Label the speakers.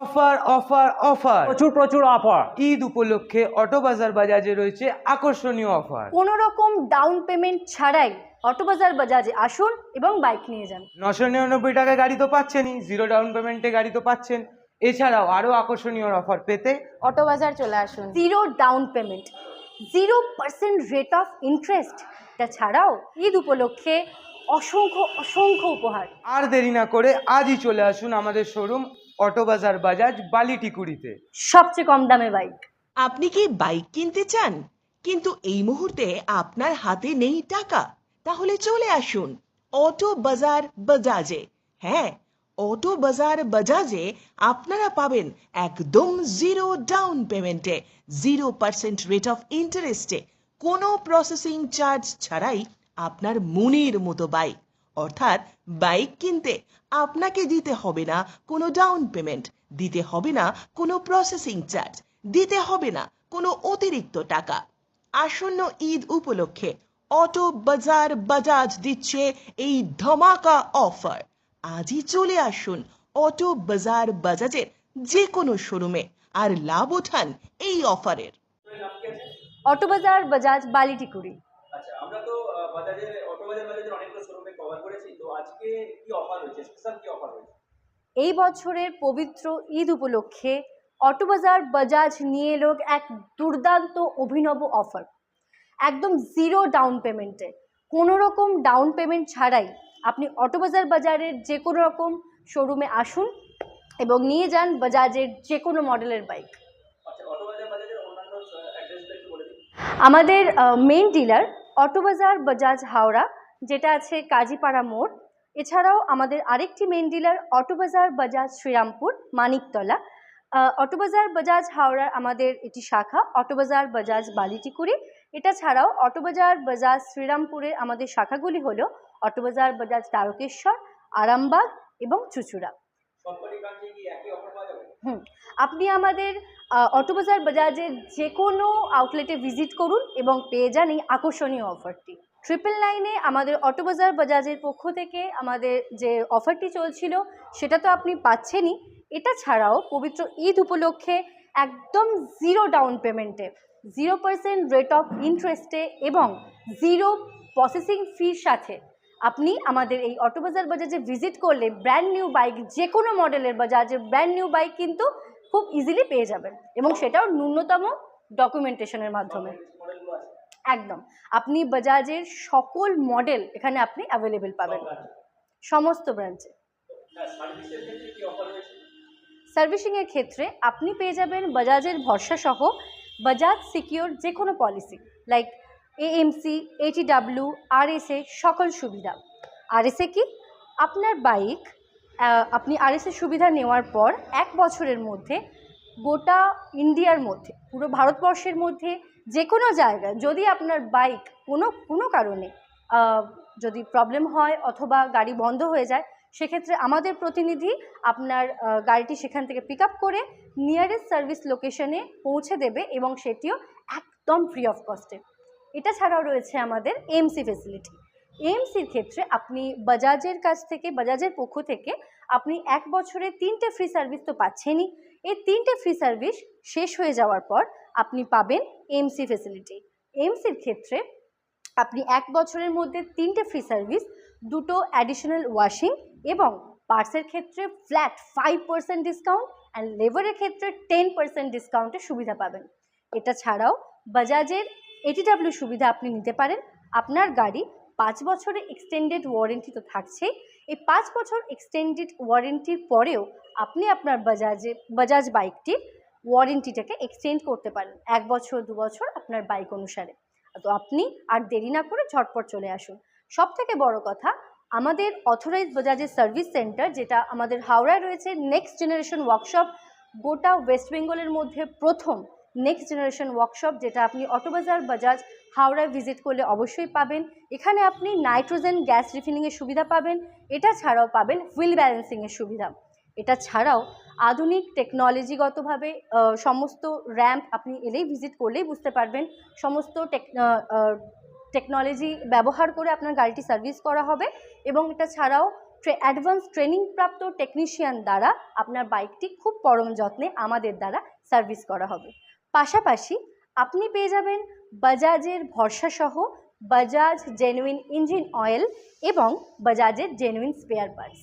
Speaker 1: Offer offer offer.
Speaker 2: প্রচুর প্রচুর offer.
Speaker 1: Eid উপলক্ষে অটো বাজার বাজাজে রয়েছে আকর্ষণীয় অফার।
Speaker 3: কোনো রকম ডাউন পেমেন্ট ছাড়াই অটো বাজার বাজাজে আসুন এবং বাইক নিয়ে যান।
Speaker 1: নশো নিরানব্বই টাকায় গাড়ি তো পাচ্ছেনই জিরো ডাউন পেমেন্টে গাড়ি তো পাচ্ছেন। এছাড়াও আরও আকর্ষণীয় অফার পেতে
Speaker 4: অটো বাজার চলে আসুন।
Speaker 3: Zero down payment zero percent rate of interest ছাড়াও ঈদ উপলক্ষে অসংখ্য অসংখ্য উপহার।
Speaker 1: আর দেরি না করে আজই চলে আসুন আমাদের শোরুম অটো বাজার বাজাজ বালিটিকুড়িতে
Speaker 3: সবচেয়ে কম দামে বাইক।
Speaker 5: আপনি কি বাইক কিনতে চান? কিন্তু এই মুহূর্তে আপনার হাতে নেই টাকা। তাহলে চলে আসুন অটো বাজার বাজাজে। হ্যাঁ অটো বাজার বাজাজে আপনারা পাবেন একদম জিরো ডাউন পেমেন্টে জিরো পার্সেন্ট রেট অফ ইন্টারেস্টে। কোনো প্রসেসিং চার্জ ছাড়াই আপনার মনের মতো বাইক। অর্থাৎ বাইক কিনতে আপনাকে দিতে হবে না কোনো ডাউন পেমেন্ট দিতে হবে না কোনো প্রসেসিং চার্জ দিতে হবে না কোনো অতিরিক্ত টাকা। আসন্ন ঈদ উপলক্ষে অটো বাজার বাজাজ দিচ্ছে এই ধমাকা অফার আজই চলে আসুন অটো বাজার বাজাজের যে কোনো শোরুমে আর লাভ ওঠান এই অফারের
Speaker 3: অটোবাজার বাজাজ বালিটিকুড়ি
Speaker 6: আচ্ছা আমরা তো বাজাজের অটো বাজার বাজাজের অনেকগুলো কভার করেছি। তো আজকে কি অফার রয়েছে স্পেশাল কি অফার রয়েছে
Speaker 3: এই বছরের পবিত্র ঈদ উপলক্ষে অটোবাজার বাজাজ নিয়ে এলো এক দুর্দান্ত অভিনব অফার একদম জিরো ডাউন পেমেন্টে কোনো রকম ডাউন পেমেন্ট ছাড়াই আপনি অটোবাজার বাজারের যে কোনো রকম শোরুমে আসুন এবং নিয়ে যান বাজাজের যে কোনো মডেলের বাইক আমাদের মেইন ডিলার অটোবাজার বাজাজ হাওড়া। যেটা আছে কাজীপাড়া মোড়। এছাড়াও আমাদের আরেকটি মেন ডিলার অটোবাজার বাজাজ শ্রীরামপুর মানিকতলা। অটোবাজার বাজাজ হাওড়ার আমাদের এটি শাখা অটোবাজার বাজাজ বালিটিকুড়ি। এটা ছাড়াও অটোবাজার বাজাজ শ্রীরামপুরের আমাদের শাখাগুলি হলো অটোবাজার বাজাজ তারকেশ্বর আরামবাগ এবং চুচুড়া। হুম আপনি আমাদের অটোবাজার বাজাজের যে কোনো আউটলেটে ভিজিট করুন এবং পেয়ে যান এই আকর্ষণীয় অফারটি ট্রিপল নাইনে আমাদের অটোবাজার বাজাজের পক্ষ থেকে আমাদের যে অফারটি চলছিল, সেটা তো আপনি পাচ্ছেনই। এটা ছাড়াও পবিত্র ঈদ উপলক্ষে একদম জিরো ডাউন পেমেন্টে জিরো পার্সেন্ট রেট অফ ইন্টারেস্টে এবং জিরো প্রসেসিং ফির সাথে আপনি আমাদের এই অটোবাজার বাজাজে ভিজিট করলে ব্র্যান্ড নিউ বাইক যে কোনো মডেলের বাজাজের ব্র্যান্ড নিউ বাইক কিন্তু খুব ইজিলি পেয়ে যাবেন এবং সেটাও ন্যূনতম ডকুমেন্টেশনের মাধ্যমে। একদম। আপনি বাজাজের সকল মডেল এখানে আপনি অ্যাভেলেবেল পাবেন। সমস্ত ব্রাঞ্চে সার্ভিসিংয়ের ক্ষেত্রে আপনি পেয়ে যাবেন বাজাজের ভরসা সহ বাজাজ সিকিওর যে কোনো policy like AMC ATW RSA সকল সুবিধা। আরএসএ কি? আপনার বাইক আপনি আরএসএ সুবিধা নেওয়ার পর এক বছরের মধ্যে গোটা ইন্ডিয়ার মধ্যে পুরো ভারতবর্ষের মধ্যে যে কোনো জায়গায়, যদি আপনার বাইক কোনো কোনো কারণে যদি প্রবলেম হয় অথবা গাড়ি বন্ধ হয়ে যায়, সেক্ষেত্রে আমাদের প্রতিনিধি আপনার গাড়িটি সেখান থেকে পিক আপ করে নিয়ারেস্ট সার্ভিস লোকেশনে পৌঁছে দেবে এবং সেটিও একদম ফ্রি অফ কস্টে এটা ছাড়াও রয়েছে আমাদের এমসি ফেসিলিটি এমসির ক্ষেত্রে আপনি বাজাজের কাছ থেকে, বাজাজের পক্ষ থেকে আপনি এক বছরে তিনটে ফ্রি সার্ভিস তো পাচ্ছেনই। এই তিনটে ফ্রি সার্ভিস শেষ হয়ে যাওয়ার পর আপনি পাবেন এমসি ফেসিলিটি এমসির ক্ষেত্রে আপনি এক বছরের মধ্যে তিনটে ফ্রি সার্ভিস দুটো অ্যাডিশনাল ওয়াশিং এবং পার্সের ক্ষেত্রে flat five percent discount and লেবারের ক্ষেত্রে টেন পার্সেন্ট ডিসকাউন্টের সুবিধা পাবেন। এটা ছাড়াও বাজাজের এটিডাব্লিউ সুবিধা আপনি নিতে পারেন। আপনার গাড়ি পাঁচ বছরের এক্সটেন্ডেড ওয়ারেন্টি তো থাকছেই। এই পাঁচ বছর এক্সটেন্ডেড ওয়ারেন্টির পরেও আপনি আপনার বাজাজে বাজাজ বাইকটির ওয়ারেন্টিটাকে এক্সচেঞ্জ করতে পারেন। এক বছর, দু বছর আপনার বাইক অনুসারে। তো আপনি আর দেরি না করে ঝটপট চলে আসুন। সব থেকে বড় কথা, আমাদের অথরাইজ বাজাজের সার্ভিস সেন্টার যেটা আমাদের হাওড়ায় রয়েছে নেক্সট জেনারেশন ওয়ার্কশপ গোটা ওয়েস্ট বেঙ্গলের মধ্যে প্রথম নেক্সট জেনারেশন ওয়ার্কশপ যেটা আপনি অটোবাজার, বাজাজ, হাওড়ায় ভিজিট করলে অবশ্যই পাবেন। এখানে আপনি নাইট্রোজেন গ্যাস রিফিলিংয়ের সুবিধা পাবেন, এটা ছাড়াও পাবেন হুইল ব্যালেন্সিংয়ের সুবিধা। এটা ছাড়াও আধুনিক টেকনোলজিগতভাবে সমস্ত র্যাম্প আপনি এলেই ভিজিট করলেই বুঝতে পারবেন। সমস্ত টেক টেকনোলজি ব্যবহার করে আপনার গাড়িটি সার্ভিস করা হবে এবং এটা ছাড়াও অ্যাডভান্স ট্রেনিং প্রাপ্ত টেকনিশিয়ান দ্বারা আপনার বাইকটি খুব পরম যত্নে আমাদের দ্বারা সার্ভিস করা হবে। পাশাপাশি আপনি পেয়ে যাবেন বাজাজের ভরসাসহ বাজাজ জেনুইন ইঞ্জিন অয়েল এবং বাজাজের জেনুইন স্পেয়ার পার্টস